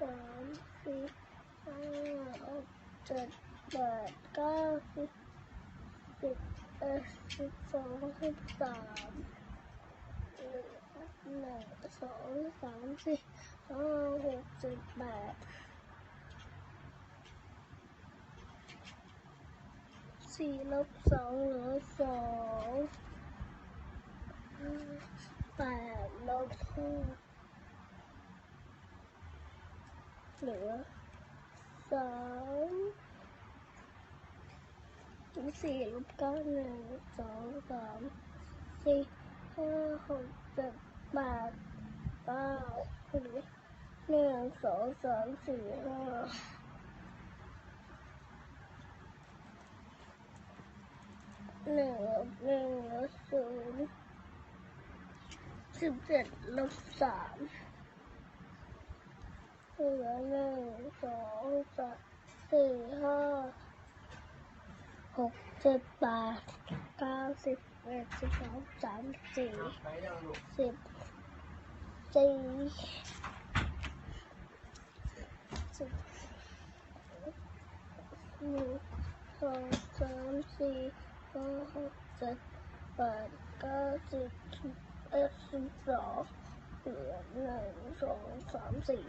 สามสี่ห้าหกเจ็ดแปดเก้าสิบสิบเอ็ดสิบสองสิบสาม หนึ่งหนึ่งสอสามสี่ห้าหกเจ็ดแปดสี่ลบสองเหลือสองสี่ลบเก้าหนึ่งสองสามสี่ห้าหกเจ็ดแปดเก้าหลือหนึ่งสองสามสี่ห้าหนึ่งลบหนึ่งลือศูนย์สิบเจ็ดลบสาม หลือหนึ่งสองสามสี่ห้าหกเจ็ดแปดเก้าสิบเอ็ดสิบสองสามสี่สิบสี่สิบหนึ่งสองสามสี่ห้าหกเจ็ดแปดเก้าสิบสิบเอ็ดสิบสองเหลือหนึ่งสองสามสี่